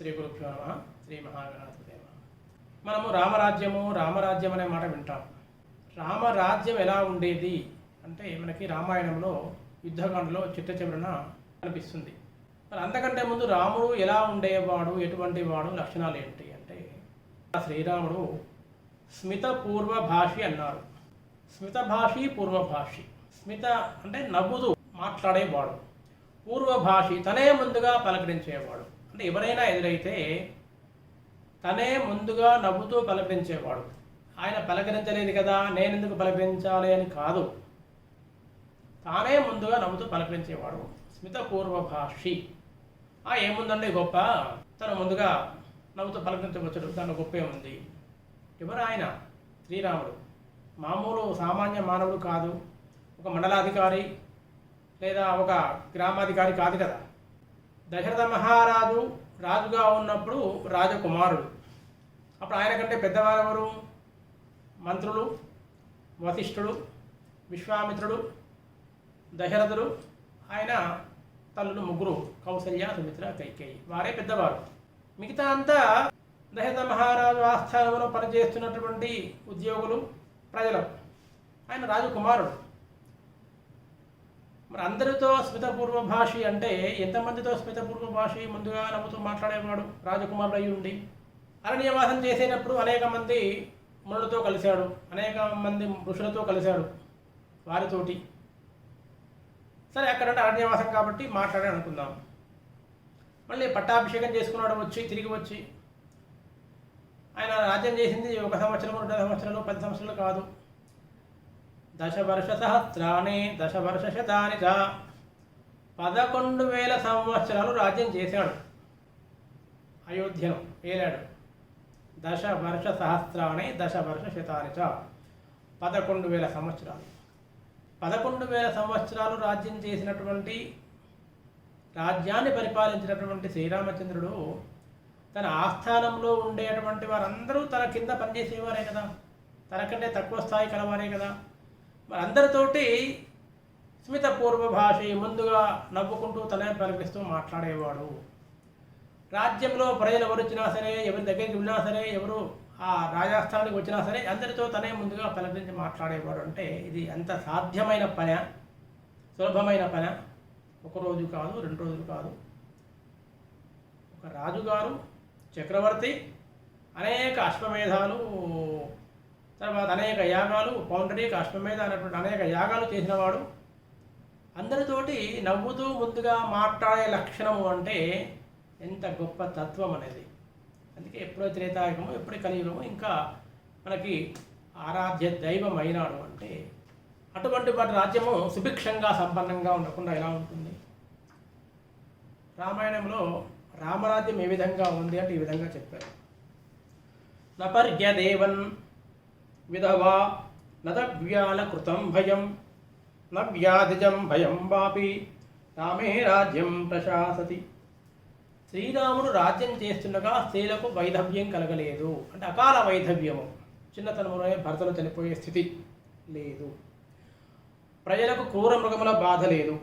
శ్రీ గురుభ్యో నమ. శ్రీ మహాగణాధిదేవ మనము రామరాజ్యము రామరాజ్యం అనే మాట వింటాం. రామరాజ్యం ఎలా ఉండేది అంటే మనకి రామాయణంలో యుద్ధకాండలో చిట్ట చివరన కనిపిస్తుంది. మరి అంతకంటే ముందు రాముడు ఎలా ఉండేవాడు ఎటువంటి వాడు లక్షణాలు ఏంటి అంటే శ్రీరాముడు స్మిత పూర్వ భాషి అన్నారు. స్మిత భాషి పూర్వ భాషి స్మిత అంటే నవ్వుతూ మాట్లాడేవాడు. పూర్వ భాషి తనే ముందుగా పలకరించేవాడు. ఎవరైనా ఎదురైతే తనే ముందుగా నవ్వుతూ పలకరించేవాడు. ఆయన పలకరించలేదు కదా నేను ఎందుకు పలకరించాలి అని కాదు. తానే ముందుగా నవ్వుతూ పలకరించేవాడు. స్మిత భాషి ఆ ఏముందండి గొప్ప? తను ముందుగా నవ్వుతూ పలకరించవచ్చు దాని గొప్ప ఏముంది? ఎవరు ఆయన శ్రీరాముడు. మామూలు సామాన్య మానవుడు కాదు. ఒక మండలాధికారి లేదా ఒక గ్రామాధికారి కాదు కదా. దశరథ మహారాజు రాజుగా ఉన్నప్పుడు రాజకుమారుడు. అప్పుడు ఆయన కంటే పెద్దవారు మంత్రులు వశిష్ఠుడు విశ్వామిత్రుడు దశరథుడు ఆయన తల్లులు ముగ్గురు కౌసల్య సుమిత్ర కైకేయి. వారే పెద్దవారు. మిగతా అంతా దశరథ మహారాజు ఆస్థానంలో పనిచేస్తున్నటువంటి ఉద్యోగులు ప్రజలు. ఆయన రాజకుమారుడు. మరి అందరితో స్మితపూర్వ భాషి అంటే ఎంతమందితో స్మితపూర్వ భాషి ముందుగా నవ్వుతూ మాట్లాడేవాడు రాజకుమారుడు అయి ఉండి అరణ్యవాసం చేసేటప్పుడు అనేక మంది మునులతో కలిశాడు అనేక మంది ఋషులతో కలిశాడు వారితోటి. సరే అక్కడంటే అరణ్యవాసం కాబట్టి మాట్లాడే అనుకుందాం. మళ్ళీ పట్టాభిషేకం చేసుకున్నాడు వచ్చి తిరిగి వచ్చి. ఆయన రాజ్యం చేసింది ఒక సంవత్సరం రెండు సంవత్సరాలు పది సంవత్సరాలు కాదు. దశవర్ష దశవర్షశతాని దశవర్ష చ పదకొండు వేల సంవత్సరాలు రాజ్యం చేశాడు. అయోధ్యను ఏలాడు? దశ వర్ష సహస్రాన్ని దశ వర్ష శతాని చ పదకొండు వేల సంవత్సరాలు. పదకొండు వేల సంవత్సరాలు రాజ్యం చేసినటువంటి రాజ్యాన్ని పరిపాలించినటువంటి శ్రీరామచంద్రుడు తన ఆస్థానంలో ఉండేటువంటి వారందరూ తన కింద పనిచేసేవారే కదా. తనకంటే తక్కువ స్థాయి కలవారే కదా. మరి అందరితోటి స్మిత పూర్వ భాష ముందుగా నవ్వుకుంటూ తనే పలికిస్తూ మాట్లాడేవాడు. రాజ్యంలో ప్రజలు ఎవరు వచ్చినా సరే ఎవరి దగ్గరికి వెళ్ళినా సరే ఎవరు ఆ రాజస్థానికి వచ్చినా సరే అందరితో తనే ముందుగా పలకరించి మాట్లాడేవాడు. అంటే ఇది అంత సాధ్యమైన పని సులభమైన పని. ఒక రోజు కాదు రెండు రోజులు కాదు. ఒక రాజుగారు చక్రవర్తి అనేక అశ్వమేధాలు తర్వాత అనేక యాగాలు పౌండరీ అశ్వమేధ అనేటువంటి అనేక యాగాలు చేసినవాడు. అందరితోటి నవ్వుతూ ముందుగా మాట్లాడే లక్షణము అంటే ఎంత గొప్ప తత్వం అనేది. అందుకే ఎప్పుడో త్రేతాయుగము ఎప్పుడు కలియుగము ఇంకా మనకి ఆరాధ్య దైవం అయినాడు అంటే అటువంటి వాటి రాజ్యము సుభిక్షంగా సంపన్నంగా ఉండకుండా ఎలా ఉంటుంది? రామాయణంలో రామరాజ్యం ఏ విధంగా ఉంది అంటే ఈ విధంగా చెప్పారు. నపర్యదేవన్ విధవా నదవ్యాల కృతం భయం నవ్యాధిజం భయం వాపి రామే రాజ్యం ప్రశాసతి. శ్రీరాముడు రాజ్యం చేస్తుండగా స్త్రీలకు వైధవ్యం కలగలేదు. అంటే అకాల వైధవ్యము. చిన్నతనంలోనే భర్తలు చనిపోయే స్థితి లేదు. ప్రజలకు క్రూర మృగముల బాధ లేదు.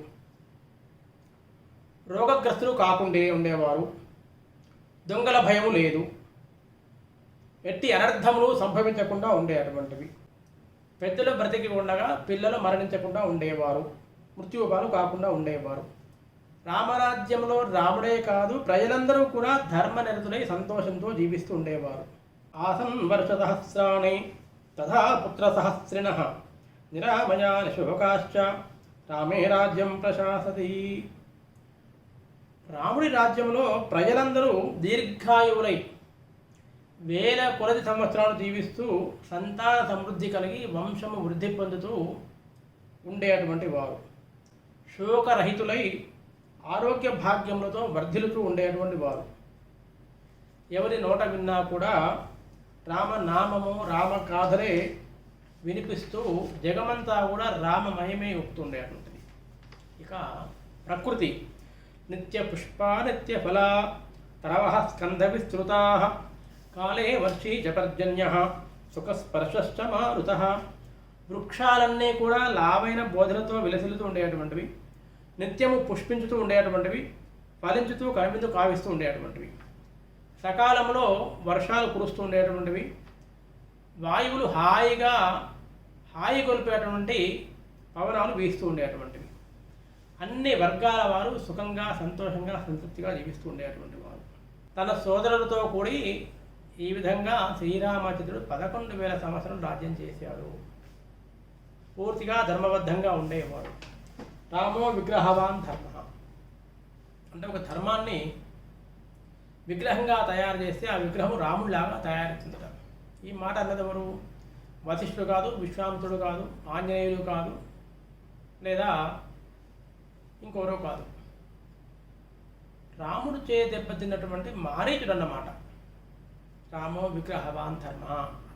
రోగగ్రస్తులు కాకుండే ఉండేవారు. దొంగల భయము లేదు. ఎట్టి అనర్థములు సంభవించకుండా ఉండేటువంటివి పెద్దలు బ్రతికి ఉండగా పిల్లలు మరణించకుండా ఉండేవారు. మృత్యుపాలు కాకుండా ఉండేవారు. రామరాజ్యంలో రాముడే కాదు ప్రజలందరూ కూడా ధర్మనిరతులై సంతోషంతో జీవిస్తూ ఉండేవారు. ఆసం వర్ష సహస్రాణి తథా పుత్ర సహస్రిణ నిరామయాని శుభకాశ్చ రామే రాజ్యం ప్రశాసతి. రాముడి రాజ్యంలో ప్రజలందరూ దీర్ఘాయువులై వేల కొలది సంవత్సరాలు జీవిస్తూ సంతాన సమృద్ధి కలిగి వంశము వృద్ధి పొందుతూ ఉండేటువంటి వారు. శోకరహితులై ఆరోగ్య భాగ్యములతో వర్ధిల్లుతూ ఉండేటువంటి వారు. ఎవరి నోట విన్నా కూడా రామనామము రామగాథలే వినిపిస్తూ జగమంతా కూడా రామమయమే ఒప్పుతుండేటువంటిది ఇక ప్రకృతి. నిత్య పుష్పా నిత్య ఫల తరవ స్కంధ విస్తృతా కాలే వర్షీ జపర్జన్య సుఖస్పర్శశ్చ మారుత. వృక్షాలన్నీ కూడా లావైన బోధలతో విలసిల్లుతూ ఉండేటువంటివి నిత్యము పుష్పించుతూ ఉండేటువంటివి ఫలించుతూ కనిపిస్తూ కావిస్తూ ఉండేటువంటివి సకాలంలో వర్షాలు కురుస్తూ ఉండేటువంటివి వాయువులు హాయిగా హాయి కొలిపేటువంటి పవనాలు వీస్తూ ఉండేటువంటివి అన్ని వర్గాల వారు సుఖంగా సంతోషంగా సంతృప్తిగా జీవిస్తూ ఉండేటువంటి వారు. తన సోదరులతో కూడి ఈ విధంగా శ్రీరామచంద్రుడు పదకొండు వేల సంవత్సరం రాజ్యం చేశాడు. పూర్తిగా ధర్మబద్ధంగా ఉండేవాడు. రామో విగ్రహవాన్ ధర్మ. అంటే ఒక ధర్మాన్ని విగ్రహంగా తయారు చేస్తే ఆ విగ్రహం రాముడిలాగా తయారవుతుందట ఈ మాట అన్నది ఎవరు? వశిష్ఠుడు కాదు విశ్వామిత్రుడు కాదు ఆంజనేయుడు కాదు లేదా ఇంకెవరో కాదు. రాముడు చే దెబ్బతిన్నటువంటి మారీచుడు అన్నమాట. రామో విగ్రహవాన్ ధర్మ.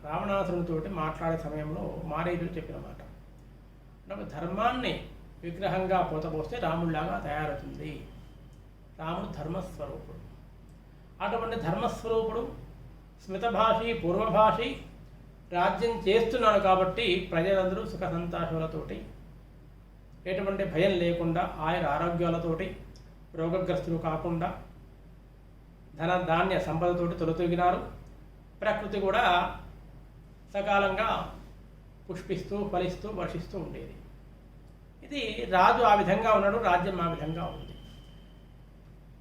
రావణాసురునితోటి మాట్లాడే సమయంలో మారీచుడు చెప్పిన మాట ధర్మాన్ని విగ్రహంగా పోతపోస్తే రాముడిలాగా తయారవుతుంది. రాముడు ధర్మస్వరూపుడు. అటువంటి ధర్మస్వరూపుడు స్మితభాషి పూర్వభాషి రాజ్యం చేస్తున్నాడు కాబట్టి ప్రజలందరూ సుఖ సంతోషాలతోటి ఎటువంటి భయం లేకుండా ఆయన ఆరోగ్యాలతోటి రోగగ్రస్తులు కాకుండా ధన ధాన్య సంపదతోటి తొలతూగినారు. ప్రకృతి కూడా సకాలంగా పుష్పిస్తూ ఫలిస్తూ వర్షిస్తూ ఉండేది. ఇది రాజు ఆ విధంగా ఉన్నాడు రాజ్యం ఆ విధంగా ఉంది.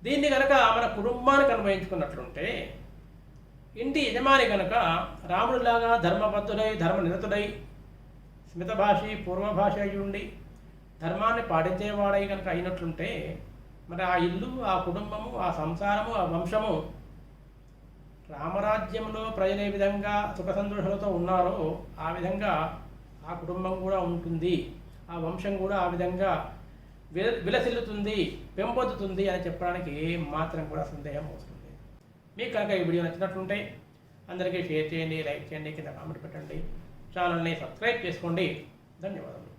దీన్ని కనుక మన కుటుంబానికి అన్వయించుకున్నట్లుంటే ఇంటి యజమాని కనుక రాముడిలాగా ధర్మబద్ధుడై ధర్మనిరతుడై స్మితభాషి పూర్వభాష అయి ఉండి ధర్మాన్ని పాటించేవాడై కనుక అయినట్లుంటే మరి ఆ ఇల్లు ఆ కుటుంబము ఆ సంసారము ఆ వంశము రామరాజ్యంలో ప్రజలు ఏ విధంగా సుఖ సంతోషాలతో ఉన్నారో ఆ విధంగా ఆ కుటుంబం కూడా ఉంటుంది. ఆ వంశం కూడా ఆ విధంగా విల విలసిల్లుతుంది పెంపొందుతుంది అని చెప్పడానికి ఏం మాత్రం కూడా సందేహం వస్తుంది మీకు కనుక ఈ వీడియో నచ్చినట్లుంటే అందరికీ షేర్ చేయండి లైక్ చేయండి కింద కామెంట్ పెట్టండి. ఛానల్ని సబ్స్క్రైబ్ చేసుకోండి. ధన్యవాదాలు